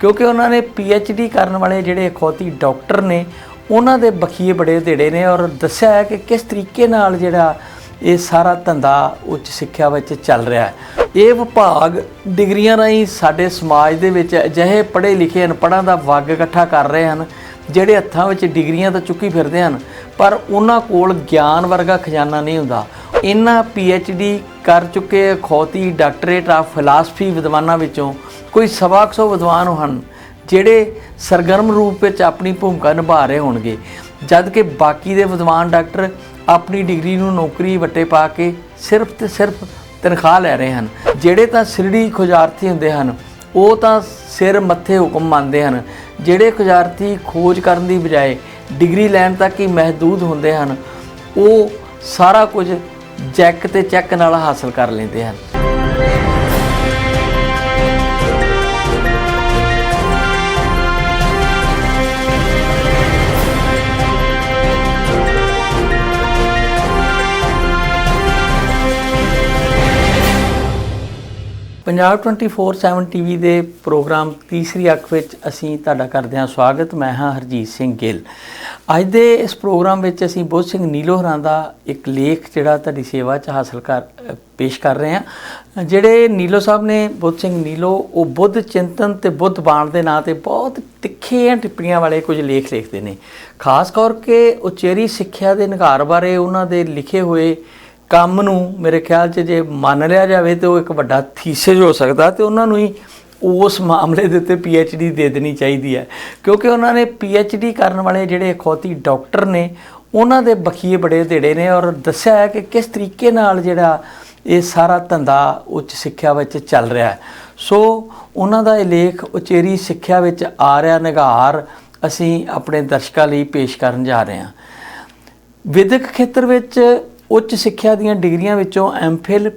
ਕਿਉਂਕਿ ਉਹਨਾਂ ਨੇ ਡੀ ਕਰਨ ਵਾਲੇ ਜਿਹੜੇ ਅਖੌਤੀ ਡਾਕਟਰ ਨੇ, ਉਹਨਾਂ ਦੇ ਬਖੀਏ ਬੜੇ ਧੇੜੇ ਨੇ ਔਰ ਦੱਸਿਆ ਹੈ ਕਿ ਕਿਸ ਤਰੀਕੇ ਨਾਲ ਜਿਹੜਾ ਇਹ ਸਾਰਾ ਧੰਦਾ ਉੱਚ ਸਿੱਖਿਆ ਵਿੱਚ ਚੱਲ ਰਿਹਾ ਹੈ। ਇਹ ਵਿਭਾਗ ਡਿਗਰੀਆਂ ਰਾਹੀਂ ਸਾਡੇ ਸਮਾਜ ਦੇ ਵਿੱਚ ਅਜਿਹੇ ਪੜ੍ਹੇ ਲਿਖੇ ਅਨਪੜ੍ਹਾਂ ਦਾ ਵਗ ਇਕੱਠਾ ਕਰ ਰਹੇ ਹਨ, ਜਿਹੜੇ ਹੱਥਾਂ ਵਿੱਚ ਡਿਗਰੀਆਂ ਤਾਂ ਚੁੱਕੀ ਫਿਰਦੇ ਹਨ, ਪਰ ਉਹਨਾਂ ਕੋਲ ਗਿਆਨ ਵਰਗਾ ਖਜ਼ਾਨਾ ਨਹੀਂ ਹੁੰਦਾ। ਇਹਨਾਂ ਡੀ ਕਰ ਚੁੱਕੇ ਅਖੌਤੀ ਡਾਕਟਰੇਟ ਆਫ ਫਿਲਾਸਫੀ ਵਿਦਵਾਨਾਂ ਵਿੱਚੋਂ ਕੋਈ ਸਵਾ ਕੁ ਸੌ ਵਿਦਵਾਨ ਹਨ, ਜਿਹੜੇ ਸਰਗਰਮ ਰੂਪ ਵਿੱਚ ਆਪਣੀ ਭੂਮਿਕਾ ਨਿਭਾ ਰਹੇ ਹੋਣਗੇ। ਜਦ ਕਿ ਬਾਕੀ ਦੇ ਵਿਦਵਾਨ ਡਾਕਟਰ ਆਪਣੀ ਡਿਗਰੀ ਨੂੰ ਨੌਕਰੀ ਵੱਟੇ ਪਾ ਕੇ ਸਿਰਫ ਤੇ ਸਿਰਫ ਤਨਖਾਹ ਲੈ ਰਹੇ ਹਨ। ਜਿਹੜੇ ਤਾਂ ਸਿਰੜੀ ਖੋਜਾਰਥੀ ਹੁੰਦੇ ਹਨ, ਉਹ ਤਾਂ ਸਿਰ ਮੱਥੇ ਹੁਕਮ ਮੰਨਦੇ ਹਨ। ਜਿਹੜੇ ਖੋਜਾਰਥੀ ਖੋਜ ਕਰਨ ਦੀ ਬਜਾਏ ਡਿਗਰੀ ਲੈਣ ਤੱਕ ਹੀ ਮਹਦੂਦ ਹੁੰਦੇ ਹਨ, ਉਹ ਸਾਰਾ ਕੁਝ ਜੈਕ ਤੇ ਚੈੱਕ ਨਾਲ ਹਾਸਲ ਕਰ ਲੈਂਦੇ ਹਨ। ਪੰਜਾਬ 24/7 ਟੀਵੀ ਦੇ ਪ੍ਰੋਗਰਾਮ ਤੀਸਰੀ ਅੱਖ ਵਿੱਚ ਅਸੀਂ ਤੁਹਾਡਾ ਕਰਦੇ ਹਾਂ ਸਵਾਗਤ। ਮੈਂ ਹਾਂ ਹਰਜੀਤ ਸਿੰਘ ਗਿੱਲ। ਅੱਜ ਦੇ ਇਸ ਪ੍ਰੋਗਰਾਮ ਵਿੱਚ ਅਸੀਂ ਬੁੱਧ ਸਿੰਘ ਨੀਲੋਹਰਾਂ ਦਾ ਇੱਕ ਲੇਖ ਜਿਹੜਾ ਤੁਹਾਡੀ ਸੇਵਾ 'ਚ ਹਾਸਲ ਕਰ, ਪੇਸ਼ ਕਰ ਰਹੇ ਹਾਂ। ਜਿਹੜੇ ਨੀਲੋ ਸਾਹਿਬ ਨੇ, ਬੁੱਧ ਸਿੰਘ ਨੀਲੋ, ਉਹ ਬੁੱਧ ਚਿੰਤਨ ਤੇ ਬੁੱਧ ਬਾਣ ਦੇ ਨਾਂ ਤੇ ਬਹੁਤ ਤਿੱਖੀਆਂ ਟਿੱਪਣੀਆਂ ਵਾਲੇ ਕੁਝ ਲੇਖ ਲਿਖਦੇ ਨੇ। ਖਾਸ ਕਰਕੇ ਉਚੇਰੀ ਸਿੱਖਿਆ ਦੇ ਨਿਘਾਰ ਬਾਰੇ ਉਹਨਾਂ ਦੇ ਲਿਖੇ ਹੋਏ ਕੰਮ ਨੂੰ ਮੇਰੇ ਖਿਆਲ 'ਚ ਜੇ ਮੰਨ ਲਿਆ ਜਾਵੇ ਤੇ ਉਹ ਇੱਕ ਵੱਡਾ ਥੀਸਿਸ ਹੋ ਸਕਦਾ ਤੇ ਉਹਨਾਂ ਨੂੰ ਹੀ ਉਸ ਮਾਮਲੇ ਦੇ ਉੱਤੇ ਡੀ ਦੇ ਦੇਣੀ ਚਾਹੀਦੀ ਹੈ। ਕਿਉਂਕਿ ਉਹਨਾਂ ਨੇ ਡੀ ਕਰਨ ਵਾਲੇ ਜਿਹੜੇ ਅਖੌਤੀ ਡਾਕਟਰ ਨੇ, ਉਹਨਾਂ ਦੇ ਬਖੀਏ ਬੜੇ ਧੇੜੇ ਨੇ ਔਰ ਦੱਸਿਆ ਹੈ ਕਿ ਕਿਸ ਤਰੀਕੇ ਨਾਲ ਜਿਹੜਾ ਇਹ ਸਾਰਾ ਧੰਦਾ ਉੱਚ ਸਿੱਖਿਆ ਵਿੱਚ ਚੱਲ ਰਿਹਾ ਹੈ। ਸੋ ਉਹਨਾਂ ਦਾ ਇਹ ਲੇਖ ਉਚੇਰੀ ਸਿੱਖਿਆ ਵਿੱਚ ਆ ਰਿਹਾ ਨਿਗਾਰ ਅਸੀਂ ਆਪਣੇ ਦਰਸ਼ਕਾਂ ਲਈ ਪੇਸ਼ ਕਰਨ ਜਾ ਰਹੇ ਹਾਂ। ਵਿਦਿਅਕ ਖੇਤਰ ਵਿੱਚ ਉੱਚ ਸਿੱਖਿਆ ਦੀਆਂ ਡਿਗਰੀਆਂ ਵਿੱਚੋਂ ਐਮਫਿਲ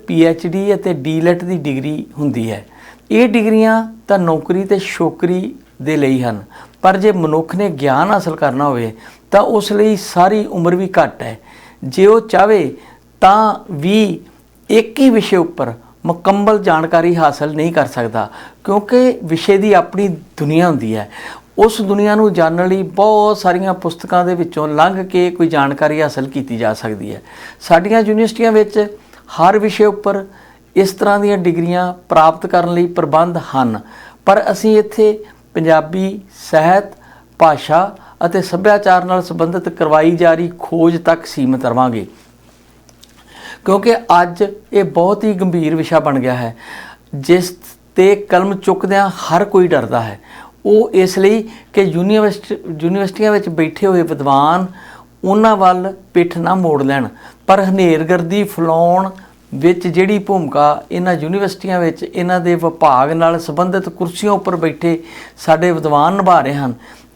ਡੀ ਅਤੇ ਡੀਲੈਟ ਦੀ ਡਿਗਰੀ ਹੁੰਦੀ ਹੈ। ਇਹ ਡਿਗਰੀਆਂ ਤਾਂ ਨੌਕਰੀ ਤੇ ਸ਼ੋਕਰੀ ਦੇ ਲਈ ਹਨ, ਪਰ ਜੇ ਮਨੁੱਖ ਨੇ ਗਿਆਨ ਹਾਸਲ ਕਰਨਾ ਹੋਵੇ, ਤਾਂ ਉਸ ਲਈ ਸਾਰੀ ਉਮਰ ਵੀ ਘੱਟ ਹੈ। ਜੇ ਉਹ ਚਾਹੇ, ਤਾਂ ਵੀ ਇੱਕ ਹੀ ਵਿਸ਼ੇ ਉੱਪਰ ਮੁਕੰਮਲ ਜਾਣਕਾਰੀ ਹਾਸਲ ਨਹੀਂ ਕਰ ਸਕਦਾ, ਕਿਉਂਕਿ ਵਿਸ਼ੇ ਦੀ ਆਪਣੀ ਦੁਨੀਆ ਹੁੰਦੀ ਹੈ। ਉਸ ਦੁਨੀਆ ਨੂੰ ਜਾਣਨ ਲਈ ਬਹੁਤ ਸਾਰੀਆਂ ਪੁਸਤਕਾਂ ਦੇ ਵਿੱਚੋਂ ਲੰਘ ਕੇ ਕੋਈ ਜਾਣਕਾਰੀ ਹਾਸਲ ਕੀਤੀ ਜਾ ਸਕਦੀ ਹੈ। ਸਾਡੀਆਂ ਯੂਨੀਵਰਸਿਟੀਆਂ ਵਿੱਚ ਹਰ ਵਿਸ਼ੇ ਉੱਪਰ ਇਸ ਤਰ੍ਹਾਂ ਦੀਆਂ ਡਿਗਰੀਆਂ ਪ੍ਰਾਪਤ ਕਰਨ ਲਈ ਪ੍ਰਬੰਧ ਹਨ। ਪਰ ਅਸੀਂ ਇੱਥੇ ਪੰਜਾਬੀ, ਸਾਹਿਤ, ਭਾਸ਼ਾ ਅਤੇ ਸੱਭਿਆਚਾਰ ਨਾਲ ਸੰਬੰਧਿਤ ਕਰਵਾਈ ਜਾ ਰਹੀ ਖੋਜ ਤੱਕ ਸੀਮਿਤ ਰਵਾਂਗੇ। ਕਿਉਂਕਿ ਅੱਜ ਇਹ ਬਹੁਤ ਹੀ ਗੰਭੀਰ ਵਿਸ਼ਾ ਬਣ ਗਿਆ ਹੈ। ਜਿਸ ਤੇ ਕਲਮ ਚੁੱਕਦਿਆਂ ਹਰ ਕੋਈ ਡਰਦਾ ਹੈ। ਉਹ ਇਸ ਲਈ ਕਿ ਯੂਨੀਵਰਸਿਟੀ ਯੂਨੀਵਰਸਿਟੀਆਂ ਵਿੱਚ ਬੈਠੇ ਹੋਏ ਵਿਦਵਾਨ ਉਹਨਾਂ ਵੱਲ ਪਿੱਠ ਨਾ ਮੋੜ ਲੈਣ। ਪਰ ਹਨੇਰਗਰਦੀ ਫਲਾਉਣ ਵਿੱਚ ਜਿਹੜੀ ਭੂਮਿਕਾ ਇਹਨਾਂ ਯੂਨੀਵਰਸਿਟੀਆਂ ਵਿੱਚ ਇਹਨਾਂ ਦੇ ਵਿਭਾਗ ਨਾਲ ਸੰਬੰਧਿਤ ਕੁਰਸੀਆਂ ਉੱਪਰ ਬੈਠੇ ਸਾਡੇ ਵਿਦਵਾਨ ਨਿਭਾ ਰਹੇ ਹਨ।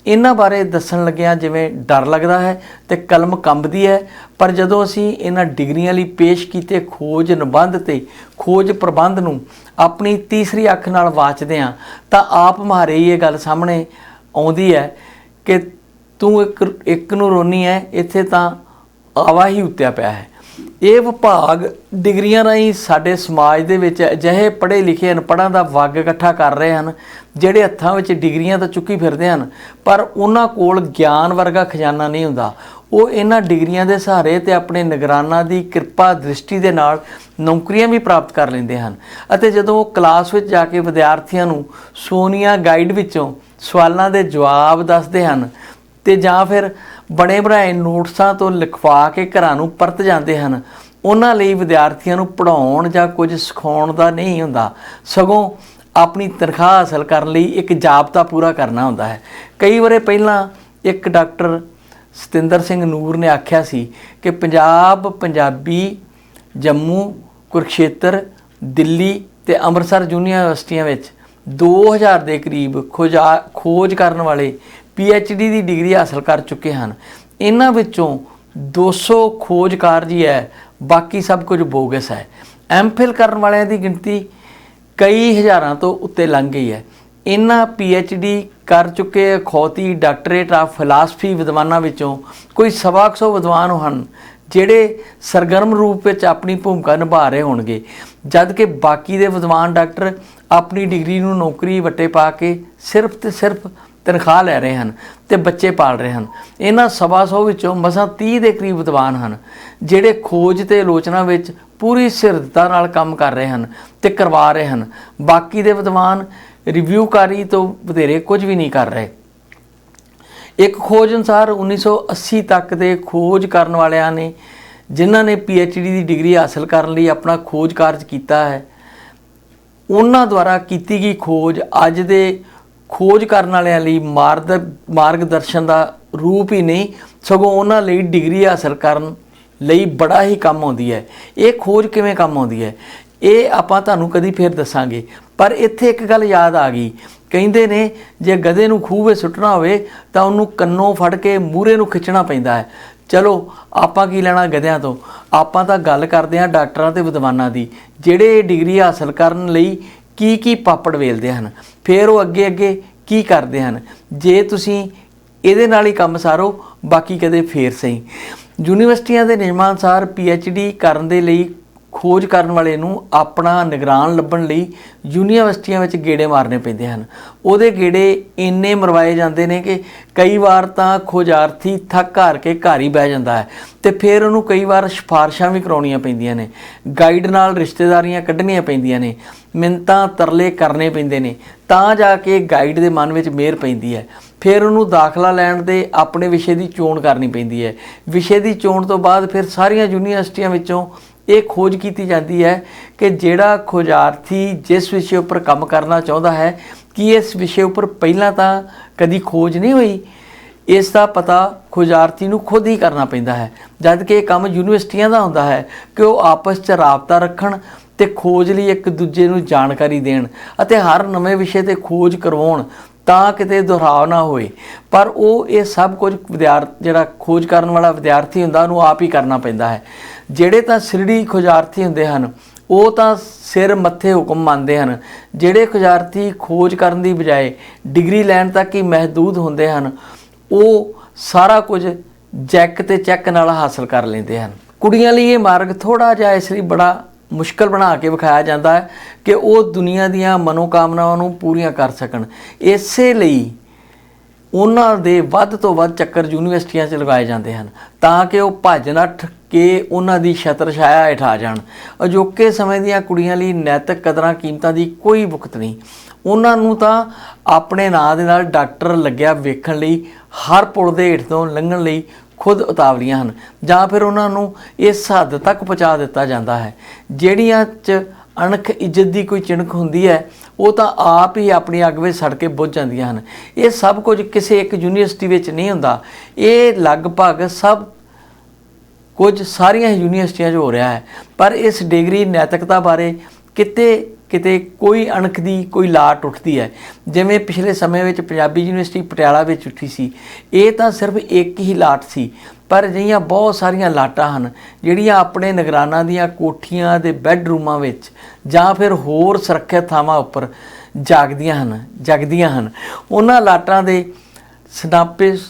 ਇਹਨਾਂ ਬਾਰੇ ਦੱਸਣ ਲੱਗਿਆਂ ਜਿਵੇਂ ਡਰ ਲੱਗਦਾ ਹੈ ਤੇ ਕਲਮ ਕੰਬਦੀ ਹੈ। ਪਰ ਜਦੋਂ ਅਸੀਂ ਇਹਨਾਂ ਡਿਗਰੀਆਂ ਲਈ ਪੇਸ਼ ਕੀਤੇ ਖੋਜ ਨਿਬੰਧ ਤੇ ਖੋਜ ਪ੍ਰਬੰਧ ਨੂੰ ਆਪਣੀ ਤੀਸਰੀ ਅੱਖ ਨਾਲ ਵਾਚਦੇ ਹਾਂ, ਤਾਂ ਆਪ ਮਾਰੇ ਹੀ ਇਹ ਗੱਲ ਸਾਹਮਣੇ ਆਉਂਦੀ ਹੈ ਕਿ ਤੂੰ ਇੱਕ ਇੱਕ ਨੂੰ ਰੋਨੀ ਹੈ, ਇੱਥੇ ਤਾਂ ਆਵਾ ਹੀ ਉੱਤਿਆ ਪਿਆ ਹੈ। ਇਹ ਵਿਭਾਗ ਡਿਗਰੀਆਂ ਰਾਹੀਂ ਸਾਡੇ ਸਮਾਜ ਦੇ ਵਿੱਚ ਅਜਿਹੇ ਪੜ੍ਹੇ ਲਿਖੇ ਅਨਪੜ੍ਹਾਂ ਦਾ ਵਗ ਇਕੱਠਾ ਕਰ ਰਹੇ ਹਨ, ਜਿਹੜੇ ਹੱਥਾਂ ਵਿੱਚ ਡਿਗਰੀਆਂ ਤਾਂ ਚੁੱਕੀ ਫਿਰਦੇ ਹਨ, ਪਰ ਉਹਨਾਂ ਕੋਲ ਗਿਆਨ ਵਰਗਾ ਖਜ਼ਾਨਾ ਨਹੀਂ ਹੁੰਦਾ। ਉਹ ਇਹਨਾਂ ਡਿਗਰੀਆਂ ਦੇ ਸਹਾਰੇ ਤੇ ਆਪਣੇ ਨਿਗਰਾਨਾਂ ਦੀ ਕਿਰਪਾ ਦ੍ਰਿਸ਼ਟੀ ਦੇ ਨਾਲ ਨੌਕਰੀਆਂ ਵੀ ਪ੍ਰਾਪਤ ਕਰ ਲੈਂਦੇ ਹਨ। ਅਤੇ ਜਦੋਂ ਉਹ ਕਲਾਸ ਵਿੱਚ ਜਾ ਕੇ ਵਿਦਿਆਰਥੀਆਂ ਨੂੰ ਸੋਨੀਆ ਗਾਈਡ ਵਿੱਚੋਂ ਸਵਾਲਾਂ ਦੇ ਜਵਾਬ ਦੱਸਦੇ ਹਨ ਤੇ ਜਾਂ ਫਿਰ ਬਣੇ ਬਣਾਏ ਨੋਟਸਾਂ ਤੋਂ ਲਿਖਵਾ ਕੇ ਘਰਾਂ ਨੂੰ ਪਰਤ ਜਾਂਦੇ ਹਨ, ਉਹਨਾਂ ਲਈ ਵਿਦਿਆਰਥੀਆਂ ਨੂੰ ਪੜ੍ਹਾਉਣ ਜਾਂ ਕੁਝ ਸਿਖਾਉਣ ਦਾ ਨਹੀਂ ਹੁੰਦਾ। ਸਗੋਂ ਆਪਣੀ ਤਨਖਾਹ ਹਾਸਲ ਕਰਨ ਲਈ ਇੱਕ ਜਾਬਤਾ ਪੂਰਾ ਕਰਨਾ ਹੁੰਦਾ ਹੈ। ਕਈ ਵਾਰੇ ਪਹਿਲਾਂ ਇੱਕ ਡਾਕਟਰ ਸਤਿੰਦਰ ਸਿੰਘ ਨੂਰ ਨੇ ਆਖਿਆ ਸੀ ਕਿ ਪੰਜਾਬ, ਪੰਜਾਬੀ, ਜੰਮੂ ਕੁਰਕਸ਼ੇਤਰ ਦਿੱਲੀ ਤੇ ਅੰਮ੍ਰਿਤਸਰ ਯੂਨੀਵਰਸਿਟੀਆਂ ਵਿੱਚ 2000 ਦੇ ਕਰੀਬ ਖੋਜਾ, ਖੋਜ ਕਰਨ ਵਾਲੇ ਡੀ ਦੀ ਡਿਗਰੀ ਹਾਸਲ ਕਰ ਚੁੱਕੇ ਹਨ। ਇਹਨਾਂ ਵਿੱਚੋਂ 200 ਖੋਜਕਾਰ ਜੀ ਹੈ ਬਾਕੀ ਸਭ ਕੁਝ ਬੋਗਸ ਹੈ। ਐਮਫਿਲ ਕਰਨ ਵਾਲਿਆਂ ਦੀ ਗਿਣਤੀ ਕਈ ਹਜ਼ਾਰਾਂ ਤੋਂ ਉੱਤੇ ਲੰਘ ਗਈ ਹੈ। ਇਹਨਾਂ ਡੀ ਕਰ ਚੁੱਕੇ ਖੌਤੀ ਡਾਕਟਰੇਟ ਆਫ ਫਿਲਾਸਫੀ ਵਿਦਵਾਨਾਂ ਵਿੱਚੋਂ। ਕੋਈ ਸਵਾ ਕੁ ਸੌ ਵਿਦਵਾਨ ਹਨ, ਜਿਹੜੇ ਸਰਗਰਮ ਰੂਪ ਵਿੱਚ ਆਪਣੀ ਭੂਮਿਕਾ ਨਿਭਾ ਰਹੇ ਹੋਣਗੇ। ਜਦ ਕਿ ਬਾਕੀ ਦੇ ਵਿਦਵਾਨ ਡਾਕਟਰ ਆਪਣੀ ਡਿਗਰੀ ਨੂੰ ਨੌਕਰੀ ਵੱਟੇ ਪਾ ਕੇ ਸਿਰਫ ਤੇ ਸਿਰਫ ਤਨਖਾਹ ਲੈ ਰਹੇ ਹਨ ਤੇ ਬੱਚੇ ਪਾਲ ਰਹੇ ਹਨ। ਇਹਨਾਂ ਸਵਾ ਸੌ ਵਿੱਚੋਂ ਮਸਾਂ 30 ਦੇ ਕਰੀਬ ਵਿਦਵਾਨ ਹਨ, ਜਿਹੜੇ ਖੋਜ ਤੇ ਆਲੋਚਨਾ ਵਿੱਚ ਪੂਰੀ ਸਿਰਦਤਾ ਨਾਲ ਕੰਮ ਕਰ ਰਹੇ ਹਨ ਤੇ ਕਰਵਾ ਰਹੇ ਹਨ। ਬਾਕੀ ਦੇ ਵਿਦਵਾਨ ਰਿਵਿਊਕਾਰੀ ਤੋਂ ਵਧੇਰੇ ਕੁਝ ਵੀ ਨਹੀਂ ਕਰ ਰਹੇ। ਇੱਕ ਖੋਜ ਅਨੁਸਾਰ 1980 ਤੱਕ ਦੇ ਖੋਜ ਕਰਨ ਵਾਲਿਆਂ ਨੇ, ਜਿਨ੍ਹਾਂ ਨੇ ਡੀ ਦੀ ਡਿਗਰੀ ਹਾਸਲ ਕਰਨ ਲਈ ਆਪਣਾ ਖੋਜ ਕਾਰਜ ਕੀਤਾ ਹੈ, ਉਹਨਾਂ ਦੁਆਰਾ ਕੀਤੀ ਗਈ ਖੋਜ ਅੱਜ ਦੇ ਖੋਜ ਕਰਨ ਵਾਲਿਆਂ ਲਈ ਮਾਰਗ ਮਾਰਗਦਰਸ਼ਨ ਦਾ ਰੂਪ ਹੀ ਨਹੀਂ, ਸਗੋਂ ਉਹਨਾਂ ਲਈ ਡਿਗਰੀ ਹਾਸਲ ਕਰਨ ਲਈ ਬੜਾ ਹੀ ਕੰਮ ਆਉਂਦੀ ਹੈ। ਇਹ ਖੋਜ ਕਿਵੇਂ ਕੰਮ ਆਉਂਦੀ ਹੈ? ਇਹ ਆਪਾਂ ਤੁਹਾਨੂੰ ਕਦੀ ਫੇਰ ਦੱਸਾਂਗੇ। ਪਰ ਇੱਥੇ ਇੱਕ ਗੱਲ ਯਾਦ ਆ ਗਈ। ਕਹਿੰਦੇ ਨੇ, ਜੇ ਗਧੇ ਨੂੰ ਖੂਹ ਵਿੱਚ ਸੁੱਟਣਾ ਹੋਵੇ, ਤਾਂ ਉਹਨੂੰ ਕੰਨੋਂ ਫੜ ਕੇ ਮੂਰੇ ਨੂੰ ਖਿੱਚਣਾ ਪੈਂਦਾ ਹੈ। ਚਲੋ, ਆਪਾਂ ਕੀ ਲੈਣਾ ਗਧਿਆਂ ਤੋਂ? ਆਪਾਂ ਤਾਂ ਗੱਲ ਕਰਦੇ ਹਾਂ ਡਾਕਟਰਾਂ ਤੇ ਵਿਦਵਾਨਾਂ ਦੀ, ਜਿਹੜੇ ਡਿਗਰੀ ਹਾਸਲ ਕਰਨ ਲਈ ਕੀ ਕੀ ਪਾਪੜ ਵੇਲਦੇ ਹਨ। ਫਿਰ ਉਹ ਅੱਗੇ ਅੱਗੇ ਕੀ ਕਰਦੇ ਹਨ? ਜੇ ਤੁਸੀਂ ਇਹਦੇ ਨਾਲ ਹੀ ਕੰਮ ਸਾਰੋ, ਬਾਕੀ ਕਦੇ ਫੇਰ ਸਹੀ। ਯੂਨੀਵਰਸਿਟੀਆਂ ਦੇ ਨਿਯਮਾਂ ਅਨੁਸਾਰ ਡੀ ਕਰਨ ਦੇ ਲਈ ਖੋਜ ਕਰਨ ਵਾਲੇ ਨੂੰ ਆਪਣਾ ਨਿਗਰਾਨ ਲੱਭਣ ਲਈ ਯੂਨੀਵਰਸਿਟੀਆਂ ਵਿੱਚ ਗੇੜੇ ਮਾਰਨੇ ਪੈਂਦੇ ਹਨ। ਉਹਦੇ ਗੇੜੇ ਇੰਨੇ ਮਰਵਾਏ ਜਾਂਦੇ ਨੇ ਕਿ ਕਈ ਵਾਰ ਤਾਂ ਖੋਜਾਰਥੀ ਥੱਕ ਹਾਰ ਕੇ ਘਰ ਹੀ ਬਹਿ ਜਾਂਦਾ ਹੈ ਤੇ ਫਿਰ ਉਹਨੂੰ ਕਈ ਵਾਰ ਸਿਫਾਰਸ਼ਾਂ ਵੀ ਕਰਾਉਣੀਆਂ ਪੈਂਦੀਆਂ ਨੇ। ਗਾਈਡ ਨਾਲ ਰਿਸ਼ਤੇਦਾਰੀਆਂ ਕੱਢਣੀਆਂ ਪੈਂਦੀਆਂ ਨੇ। ਮਿੰਤਾਂ ਤਰਲੇ ਕਰਨੇ ਪੈਂਦੇ ਨੇ। ਤਾਂ ਜਾ ਕੇ ਗਾਈਡ ਦੇ ਮਨ ਵਿੱਚ ਮਿਹਰ ਪੈਂਦੀ ਹੈ। ਫਿਰ ਉਹਨੂੰ ਦਾਖਲਾ ਲੈਣ ਦੇ ਆਪਣੇ ਵਿਸ਼ੇ ਦੀ ਚੋਣ ਕਰਨੀ ਪੈਂਦੀ ਹੈ। ਵਿਸ਼ੇ ਦੀ ਚੋਣ ਤੋਂ ਬਾਅਦ ਫਿਰ ਸਾਰੀਆਂ ਯੂਨੀਵਰਸਿਟੀਆਂ ਵਿੱਚੋਂ ਇਹ ਖੋਜ ਕੀਤੀ ਜਾਂਦੀ ਹੈ ਕਿ ਜਿਹੜਾ ਖੋਜਾਰਥੀ ਜਿਸ ਵਿਸ਼ੇ ਉੱਪਰ ਕੰਮ ਕਰਨਾ ਚਾਹੁੰਦਾ ਹੈ, ਕਿ ਇਸ ਵਿਸ਼ੇ ਉੱਪਰ ਪਹਿਲਾਂ ਤਾਂ ਕਦੀ ਖੋਜ ਨਹੀਂ ਹੋਈ? ਇਸ ਦਾ ਪਤਾ ਖੋਜਾਰਥੀ ਨੂੰ ਖੁਦ ਹੀ ਕਰਨਾ ਪੈਂਦਾ ਹੈ। ਜਦ ਕਿ ਇਹ ਕੰਮ ਯੂਨੀਵਰਸਿਟੀਆਂ ਦਾ ਹੁੰਦਾ ਹੈ ਕਿ ਉਹ ਆਪਸ 'ਚ ਰਾਬਤਾ ਰੱਖਣ ਤੇ ਖੋਜ ਲਈ ਇੱਕ ਦੂਜੇ ਨੂੰ ਜਾਣਕਾਰੀ ਦੇਣ ਅਤੇ ਹਰ ਨਵੇਂ ਵਿਸ਼ੇ ਤੇ ਖੋਜ ਕਰਵਾਉਣ ਤਾਂ ਕਿਤੇ ਦੁਹਰਾਵ ਨਾ ਹੋਏ। ਪਰ ਉਹ ਇਹ ਸਭ ਕੁਝ ਵਿਦਿਆਰਥੀ ਜਿਹੜਾ ਖੋਜ ਕਰਨ ਵਾਲਾ ਵਿਦਿਆਰਥੀ ਹੁੰਦਾ, ਉਹਨੂੰ ਆਪ ਹੀ ਕਰਨਾ ਪੈਂਦਾ ਹੈ। ਜਿਹੜੇ ਤਾਂ ਸਿਰੜੀ ਖੋਜਾਰਥੀ ਹੁੰਦੇ ਹਨ, ਉਹ ਤਾਂ ਸਿਰ ਮੱਥੇ ਹੁਕਮ ਮੰਨਦੇ ਹਨ। ਜਿਹੜੇ ਖੋਜਾਰਥੀ ਖੋਜ ਕਰਨ ਦੀ ਬਜਾਏ ਡਿਗਰੀ ਲੈਣ ਤੱਕ ਹੀ ਮਹਦੂਦ ਹੁੰਦੇ ਹਨ, ਉਹ ਸਾਰਾ ਕੁਝ ਜੈਕ ਤੇ ਚੈੱਕ ਨਾਲ ਹਾਸਲ ਕਰ ਲੈਂਦੇ ਹਨ। ਕੁੜੀਆਂ ਲਈ ਇਹ ਮਾਰਗ ਥੋੜਾ ਜਿਹਾ ਇਸ ਲਈ ਬੜਾ ਮੁਸ਼ਕਲ ਬਣਾ ਕੇ ਵਿਖਾਇਆ ਜਾਂਦਾ ਹੈ ਕਿ ਉਹ ਦੁਨੀਆ ਦੀਆਂ ਮਨੋਕਾਮਨਾਵਾਂ ਨੂੰ ਪੂਰੀਆਂ ਕਰ ਸਕਣ। ਇਸੇ ਲਈ ਉਹਨਾਂ ਦੇ ਵੱਧ ਤੋਂ ਵੱਧ ਚੱਕਰ ਯੂਨੀਵਰਸਿਟੀਆਂ 'ਚ ਲਗਾਏ ਜਾਂਦੇ ਹਨ ਤਾਂ ਕਿ ਉਹ ਭੱਜ ਨੱਠ ਕੇ ਉਹਨਾਂ ਦੀ ਛਤਰ ਛਾਇਆ ਹੇਠ ਆ ਜਾਣ। ਅਜੋਕੇ ਸਮੇਂ ਦੀਆਂ ਕੁੜੀਆਂ ਲਈ ਨੈਤਿਕ ਕਦਰਾਂ ਕੀਮਤਾਂ ਦੀ ਕੋਈ ਭੁਗਤ ਨਹੀਂ। ਉਹਨਾਂ ਨੂੰ ਤਾਂ ਆਪਣੇ ਨਾਂ ਦੇ ਨਾਲ ਡਾਕਟਰ ਲੱਗਿਆ ਵੇਖਣ ਲਈ, ਹਰ ਪੁਲ ਦੇ ਹੇਠ ਤੋਂ ਲੰਘਣ ਲਈ ਖੁਦ ਉਤਾਵਲੀਆਂ ਹਨ। ਜਾਂ ਫਿਰ ਉਹਨਾਂ ਨੂੰ ਇਸ ਹੱਦ ਤੱਕ ਪਹੁੰਚਾ ਦਿੱਤਾ ਜਾਂਦਾ ਹੈ। ਜਿਹੜੀਆਂ 'ਚ ਅਣਖ ਇੱਜ਼ਤ ਦੀ ਕੋਈ ਚਿਣਕ ਹੁੰਦੀ ਹੈ ਉਹ ਤਾਂ ਆਪ ਹੀ ਆਪਣੀ ਅੱਗ ਵਿੱਚ ਸੜ ਕੇ ਬੁੱਝ ਜਾਂਦੀਆਂ ਹਨ। ਇਹ ਸਭ ਕੁਝ ਕਿਸੇ ਇੱਕ ਯੂਨੀਵਰਸਿਟੀ ਵਿੱਚ ਨਹੀਂ ਹੁੰਦਾ। ਇਹ ਲਗਭਗ ਸਭ ਕੁਝ ਸਾਰੀਆਂ ਯੂਨੀਵਰਸਿਟੀਆਂ 'ਚ ਹੋ ਰਿਹਾ ਹੈ। ਪਰ ਇਸ ਡਿਗਰੀ ਨੈਤਿਕਤਾ ਬਾਰੇ ਕਿਤੇ ਕਿਤੇ ਕੋਈ ਅਣਖ ਦੀ ਕੋਈ ਲਾਟ ਉੱਠਦੀ ਹੈ। ਜਿਵੇਂ ਪਿਛਲੇ ਸਮੇਂ ਵਿੱਚ ਪੰਜਾਬੀ ਯੂਨੀਵਰਸਿਟੀ ਪਟਿਆਲਾ ਵਿੱਚ ਉੱਠੀ ਸੀ। ਇਹ ਤਾਂ ਸਿਰਫ ਇੱਕ ਹੀ ਲਾਟ ਸੀ। ਪਰ ਅਜਿਹੀਆਂ ਬਹੁਤ ਸਾਰੀਆਂ ਲਾਟਾਂ ਹਨ, ਜਿਹੜੀਆਂ ਆਪਣੇ ਨਿਗਰਾਨਾਂ ਦੀਆਂ ਕੋਠੀਆਂ ਦੇ ਬੈੱਡਰੂਮਾਂ ਵਿੱਚ ਜਾਂ ਫਿਰ ਹੋਰ ਸੁਰੱਖਿਅਤ ਥਾਵਾਂ ਉੱਪਰ ਜਾਗਦੀਆਂ ਹਨ, ਜਗਦੀਆਂ ਹਨ। ਉਹਨਾਂ ਲਾਟਾਂ ਦੇ ਸਨਾਪਿਸ,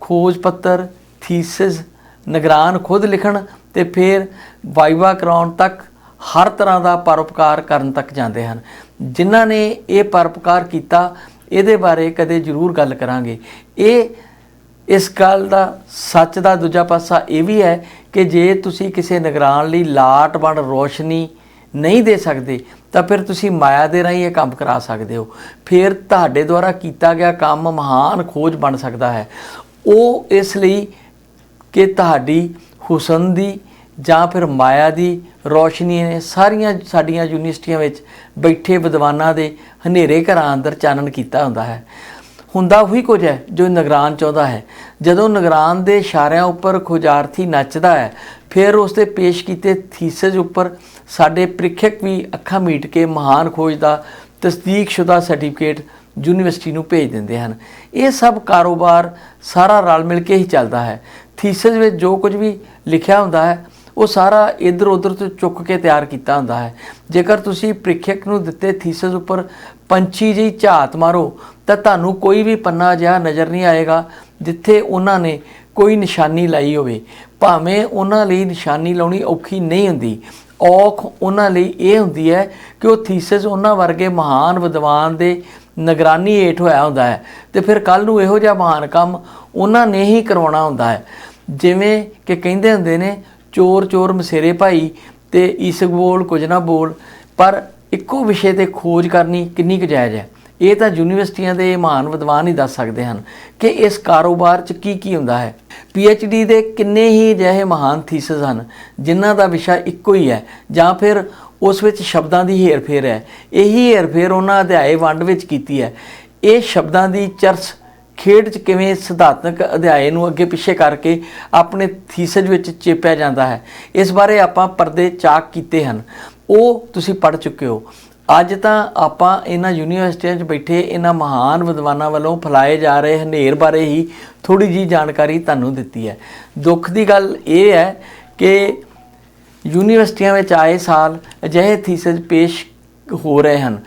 ਖੋਜ ਪੱਤਰ, ਥੀਸਿਸ ਨਿਗਰਾਨ ਖੁਦ ਲਿਖਣ ਤੇ ਫਿਰ ਵਾਈਵਾ ਕਰਾਉਣ ਤੱਕ ਹਰ ਤਰ੍ਹਾਂ ਦਾ ਪਰਉਪਕਾਰ ਕਰਨ ਤੱਕ ਜਾਂਦੇ ਹਨ। ਜਿਨ੍ਹਾਂ ਨੇ ਇਹ ਪਰਉਪਕਾਰ ਕੀਤਾ, ਇਹਦੇ ਬਾਰੇ ਕਦੇ ਜ਼ਰੂਰ ਗੱਲ ਕਰਾਂਗੇ। ਇਹ ਇਸ ਗੱਲ ਦਾ ਸੱਚ ਦਾ ਦੂਜਾ ਪਾਸਾ ਇਹ ਵੀ ਹੈ ਕਿ ਜੇ ਤੁਸੀਂ ਕਿਸੇ ਨਿਗਰਾਨ ਲਈ ਲਾਟ ਬਣ ਰੋਸ਼ਨੀ ਨਹੀਂ ਦੇ ਸਕਦੇ, ਤਾਂ ਫਿਰ ਤੁਸੀਂ ਮਾਇਆ ਦੇ ਰਾਹੀਂ ਇਹ ਕੰਮ ਕਰਾ ਸਕਦੇ ਹੋ। ਫਿਰ ਤੁਹਾਡੇ ਦੁਆਰਾ ਕੀਤਾ ਗਿਆ ਕੰਮ ਮਹਾਨ ਖੋਜ ਬਣ ਸਕਦਾ ਹੈ। ਉਹ ਇਸ ਲਈ ਕਿ ਤੁਹਾਡੀ ਹੁਸਨ ਦੀ ਜਾਂ ਫਿਰ ਮਾਇਆ ਦੀ ਰੋਸ਼ਨੀ ਨੇ ਸਾਰੀਆਂ ਸਾਡੀਆਂ ਯੂਨੀਵਰਸਿਟੀਆਂ ਵਿੱਚ ਬੈਠੇ ਵਿਦਵਾਨਾਂ ਦੇ ਹਨੇਰੇ ਘਰਾਂ ਅੰਦਰ ਚਾਨਣ ਕੀਤਾ ਹੁੰਦਾ ਹੈ। ਹੁੰਦਾ ਉਹੀ ਕੁਝ ਹੈ ਜੋ ਨਿਗਰਾਨ ਚਾਹੁੰਦਾ ਹੈ। ਜਦੋਂ ਨਿਗਰਾਨ ਦੇ ਇਸ਼ਾਰਿਆਂ ਉੱਪਰ ਖੋਜਾਰਥੀ ਨੱਚਦਾ ਹੈ, ਫਿਰ ਉਸ 'ਤੇ ਪੇਸ਼ ਕੀਤੇ ਥੀਸਿਸ ਉੱਪਰ ਸਾਡੇ ਪ੍ਰੀਖਿਅਕ ਵੀ ਅੱਖਾਂ ਮੀਟ ਕੇ ਮਹਾਨ ਖੋਜ ਦਾ ਤਸਦੀਕਸ਼ੁਦਾ ਸਰਟੀਫਿਕੇਟ ਯੂਨੀਵਰਸਿਟੀ ਨੂੰ ਭੇਜ ਦਿੰਦੇ ਹਨ। ਇਹ ਸਭ ਕਾਰੋਬਾਰ ਸਾਰਾ ਰਲ ਮਿਲ ਕੇ ਹੀ ਚੱਲਦਾ ਹੈ। ਥੀਸਿਸ ਵਿੱਚ ਜੋ ਕੁਝ ਵੀ ਲਿਖਿਆ ਹੁੰਦਾ ਹੈ, ਉਹ ਸਾਰਾ ਇਧਰ ਉਧਰ ਤੋਂ ਚੁੱਕ ਕੇ ਤਿਆਰ ਕੀਤਾ ਹੁੰਦਾ ਹੈ। ਜੇਕਰ ਤੁਸੀਂ ਪ੍ਰੀਖਿਅਕ ਨੂੰ ਦਿੱਤੇ ਥੀਸਿਸ ਉੱਪਰ ਪੰਛੀ ਜਿਹੀ ਝਾਤ ਮਾਰੋ ਤਾਂ ਤੁਹਾਨੂੰ ਕੋਈ ਵੀ ਪੰਨਾ ਜਿਹਾ ਨਜ਼ਰ ਨਹੀਂ ਆਏਗਾ ਜਿੱਥੇ ਉਹਨਾਂ ਨੇ ਕੋਈ ਨਿਸ਼ਾਨੀ ਲਾਈ ਹੋਵੇ। ਭਾਵੇਂ ਉਹਨਾਂ ਲਈ ਨਿਸ਼ਾਨੀ ਲਾਉਣੀ ਔਖੀ ਨਹੀਂ ਹੁੰਦੀ। ਔਖ ਉਹਨਾਂ ਲਈ ਇਹ ਹੁੰਦੀ ਹੈ ਕਿ ਉਹ ਥੀਸਿਸ ਉਹਨਾਂ ਵਰਗੇ ਮਹਾਨ ਵਿਦਵਾਨ ਦੇ ਨਿਗਰਾਨੀ ਹੇਠ ਹੋਇਆ ਹੁੰਦਾ ਹੈ। ਤੇ ਫਿਰ ਕੱਲ ਨੂੰ ਇਹੋ ਜਿਹਾ ਮਹਾਨ ਕੰਮ ਉਹਨਾਂ ਨੇ ਹੀ ਕਰਵਾਉਣਾ ਹੁੰਦਾ ਹੈ। ਜਿਵੇਂ ਕਿ ਕਹਿੰਦੇ ਹੁੰਦੇ ਨੇ, ਚੋਰ ਚੋਰ ਮਸੇਰੇ ਭਾਈ ਤੇ ਇਸਕ ਬੋਲ ਕੁਝ ਨਾ ਬੋਲ, ਪਰ ਇੱਕੋ ਵਿਸ਼ੇ ਤੇ ਖੋਜ ਕਰਨੀ ਕਿੰਨੀ ਕੁ ਜਾਇਜ਼ ਹੈ। ਇਹ ਤਾਂ ਯੂਨੀਵਰਸਿਟੀਆਂ ਦੇ ਮਹਾਨ ਵਿਦਵਾਨ ਹੀ ਦੱਸ ਸਕਦੇ ਹਨ ਕਿ ਇਸ ਕਾਰੋਬਾਰ 'ਚ ਕੀ ਕੀ ਹੁੰਦਾ ਹੈ। ਡੀ ਦੇ ਕਿੰਨੇ ਹੀ ਅਜਿਹੇ ਮਹਾਨ ਥੀਸਿਸ ਹਨ, ਜਿਨ੍ਹਾਂ ਦਾ ਵਿਸ਼ਾ ਇੱਕੋ ਹੀ ਹੈ, ਜਾਂ ਫਿਰ ਉਸ ਵਿੱਚ ਸ਼ਬਦਾਂ ਦੀ ਹੇਰਫੇਰ ਹੈ। ਇਹੀ ਹੇਰਫੇਰ ਉਹਨਾਂ ਅਧਿਆਏ ਵੰਡ ਵਿੱਚ ਕੀਤੀ ਹੈ। ਇਹ ਸ਼ਬਦਾਂ ਦੀ ਚਰਚ ਖੇਡ 'ਚ ਕਿਵੇਂ ਸਿਧਾਂਤਕ ਅਧਿਆਏ ਨੂੰ ਅੱਗੇ ਪਿੱਛੇ ਕਰਕੇ ਆਪਣੇ ਥੀਸਿਸ ਵਿੱਚ ਚੇਪਿਆ ਜਾਂਦਾ ਹੈ, ਇਸ ਬਾਰੇ ਆਪਾਂ ਪਰਦੇ ਚਾਕ ਕੀਤੇ ਹਨ। ਉਹ ਤੁਸੀਂ ਪੜ ਚੁੱਕੇ ਹੋ। ਅੱਜ ਤਾਂ ਆਪਾਂ ਇਹਨਾਂ ਯੂਨੀਵਰਸਿਟੀਆਂ 'ਚ ਬੈਠੇ ਇਹਨਾਂ ਮਹਾਨ ਵਿਦਵਾਨਾਂ ਵੱਲੋਂ ਫੈਲਾਏ ਜਾ ਰਹੇ ਹਨੇਰ ਬਾਰੇ ਹੀ ਥੋੜੀ ਜੀ ਜਾਣਕਾਰੀ ਤੁਹਾਨੂੰ ਦਿੱਤੀ ਹੈ। ਦੁੱਖ ਦੀ ਗੱਲ ਇਹ ਹੈ ਕਿ ਯੂਨੀਵਰਸਿਟੀਆਂ ਵਿੱਚ ਆਏ ਸਾਲ ਅਜਿਹੇ ਥੀਸਿਸ ਪੇਸ਼ ਹੋ ਰਹੇ ਹਨ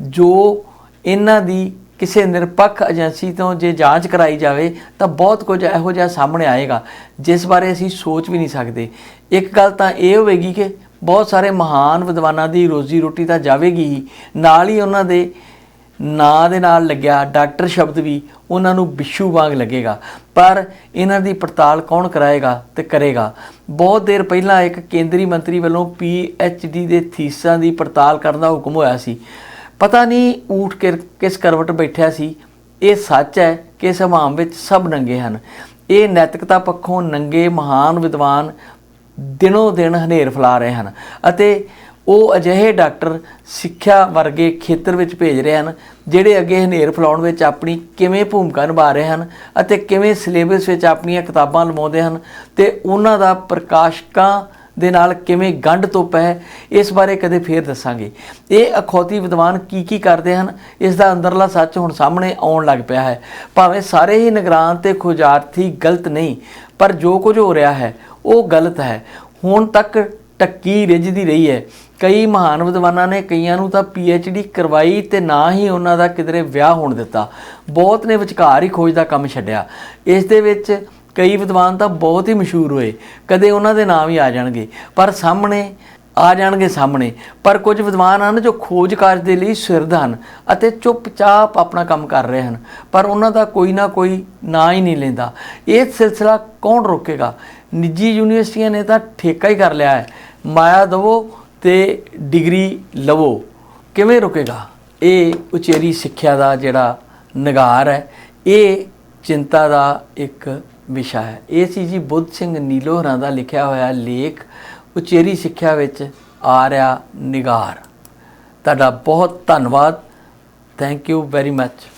ਜੋ ਇਹਨਾਂ ਦੀ ਕਿਸੇ ਨਿਰਪੱਖ ਏਜੰਸੀ ਤੋਂ ਜੇ ਜਾਂਚ ਕਰਾਈ ਜਾਵੇ ਤਾਂ ਬਹੁਤ ਕੁਝ ਇਹੋ ਜਿਹਾ ਸਾਹਮਣੇ ਆਏਗਾ, ਜਿਸ ਬਾਰੇ ਅਸੀਂ ਸੋਚ ਵੀ ਨਹੀਂ ਸਕਦੇ। ਇੱਕ ਗੱਲ ਤਾਂ ਇਹ ਹੋਵੇਗੀ ਕਿ ਬਹੁਤ ਸਾਰੇ ਮਹਾਨ ਵਿਦਵਾਨਾਂ ਦੀ ਰੋਜ਼ੀ ਰੋਟੀ ਤਾਂ ਜਾਵੇਗੀ ਹੀ। ਨਾਲ ਹੀ ਉਹਨਾਂ ਦੇ ਨਾਂ ਦੇ ਨਾਲ ਲੱਗਿਆ ਡਾਕਟਰ ਸ਼ਬਦ ਵੀ ਉਹਨਾਂ ਨੂੰ ਬਿਸ਼ੂ ਵਾਂਗ ਲੱਗੇਗਾ। ਪਰ ਇਹਨਾਂ ਦੀ ਪੜਤਾਲ ਕੌਣ ਕਰਾਏਗਾ ਤੇ ਕਰੇਗਾ? ਬਹੁਤ ਦੇਰ ਪਹਿਲਾਂ ਇੱਕ ਕੇਂਦਰੀ ਮੰਤਰੀ ਵੱਲੋਂ ਡੀ ਦੇ ਥੀਸਾਂ ਦੀ ਪੜਤਾਲ ਕਰਨ ਦਾ ਹੁਕਮ ਹੋਇਆ ਸੀ। ਪਤਾ ਨਹੀਂ ਊਠ ਕੇ ਕਿਸ ਕਰਵਟ ਬੈਠਿਆ ਸੀ। ਇਹ ਸੱਚ ਹੈ ਕਿ ਇਸ ਹਮਾਮ ਵਿੱਚ ਸਭ ਨੰਗੇ ਹਨ। ਇਹ ਨੈਤਿਕਤਾ ਪੱਖੋਂ ਨੰਗੇ ਮਹਾਨ ਵਿਦਵਾਨ ਦਿਨੋ ਦਿਨ ਹਨੇਰ ਫੈਲਾ ਰਹੇ ਹਨ ਅਤੇ ਉਹ ਅਜਿਹੇ ਡਾਕਟਰ ਸਿੱਖਿਆ ਵਰਗੇ ਖੇਤਰ ਵਿੱਚ ਭੇਜ ਰਹੇ ਹਨ ਜਿਹੜੇ ਅੱਗੇ ਹਨੇਰ ਫੈਲਾਉਣ ਵਿੱਚ ਆਪਣੀ ਕਿਵੇਂ ਭੂਮਿਕਾ ਨਿਭਾ ਰਹੇ ਹਨ ਅਤੇ ਕਿਵੇਂ ਸਿਲੇਬਸ ਵਿੱਚ ਆਪਣੀਆਂ ਕਿਤਾਬਾਂ ਲਵਾਉਂਦੇ ਹਨ ਤੇ ਉਹਨਾਂ ਦਾ ਪ੍ਰਕਾਸ਼ਕਾਂ ਦੇ ਨਾਲ ਕਿਵੇਂ ਗੰਢ ਤੋਪ ਹੈ, ਇਸ ਬਾਰੇ ਕਦੇ ਫੇਰ ਦੱਸਾਂਗੇ। ਇਹ ਅਖੌਤੀ ਵਿਦਵਾਨ ਕੀ ਕੀ ਕਰਦੇ ਹਨ, ਇਸ ਦਾ ਅੰਦਰਲਾ ਸੱਚ ਹੁਣ ਸਾਹਮਣੇ ਆਉਣ ਲੱਗ ਪਿਆ ਹੈ। ਭਾਵੇਂ ਸਾਰੇ ਹੀ ਨਿਗਰਾਨ ਤੇ ਖੋਜਾਰਥੀ ਗਲਤ ਨਹੀਂ, ਪਰ ਜੋ ਕੁਝ ਹੋ ਰਿਹਾ ਹੈ ਉਹ ਗਲਤ ਹੈ। ਹੁਣ ਤੱਕ ਟੱਕੀ ਰਿੱਝਦੀ ਰਹੀ ਹੈ। ਕਈ ਮਹਾਨ ਵਿਦਵਾਨਾਂ ਨੇ ਕਈਆਂ ਨੂੰ ਤਾਂ ਡੀ ਕਰਵਾਈ ਤੇ ਨਾ ਹੀ ਉਹਨਾਂ ਦਾ ਕਿਧਰੇ ਵਿਆਹ ਹੋਣ ਦਿੱਤਾ। ਬਹੁਤ ਨੇ ਵਿਚਕਾਰ ਹੀ ਖੋਜ ਦਾ ਕੰਮ ਛੱਡਿਆ। ਇਸ ਦੇ ਵਿੱਚ ਕਈ ਵਿਦਵਾਨ ਤਾਂ ਬਹੁਤ ਹੀ ਮਸ਼ਹੂਰ ਹੋਏ। ਕਦੇ ਉਹਨਾਂ ਦੇ ਨਾਮ ਹੀ ਆ ਜਾਣਗੇ, ਪਰ ਸਾਹਮਣੇ ਆ ਜਾਣਗੇ ਸਾਹਮਣੇ। ਪਰ ਕੁਝ ਵਿਦਵਾਨ ਹਨ ਜੋ ਖੋਜ ਕਾਰਜ ਦੇ ਲਈ ਸਿਰਧ ਹਨ ਅਤੇ ਚੁੱਪਚਾਪ ਆਪਣਾ ਕੰਮ ਕਰ ਰਹੇ ਹਨ। ਪਰ ਉਹਨਾਂ ਦਾ ਕੋਈ ਨਾ ਕੋਈ ਨਾਂ ਹੀ ਨਹੀਂ ਲੈਂਦਾ। ਇਹ ਸਿਲਸਿਲਾ ਕੌਣ ਰੋਕੇਗਾ? ਨਿੱਜੀ ਯੂਨੀਵਰਸਿਟੀਆਂ ਨੇ ਤਾਂ ਠੇਕਾ ਹੀ ਕਰ ਲਿਆ ਹੈ। ਮਾਇਆ ਦਵੋ ਤੇ ਡਿਗਰੀ ਲਵੋ। ਕਿਵੇਂ ਰੁਕੇਗਾ? ਇਹ ਉਚੇਰੀ ਸਿੱਖਿਆ ਦਾ ਜਿਹੜਾ ਨਿਗਾਰ ਹੈ, ਇਹ ਚਿੰਤਾ ਦਾ ਇੱਕ ਵਿਸ਼ਾ ਹੈ। ਇਹ ਸੀ ਜੀ ਬੁੱਧ ਸਿੰਘ ਨੀਲੋਹਰਾਂ ਦਾ ਲਿਖਿਆ ਹੋਇਆ ਲੇਖ, ਉਚੇਰੀ ਸਿੱਖਿਆ ਵਿੱਚ ਆ ਰਿਹਾ ਨਿਗਾਰ। ਤੁਹਾਡਾ ਬਹੁਤ ਧੰਨਵਾਦ। Thank you very much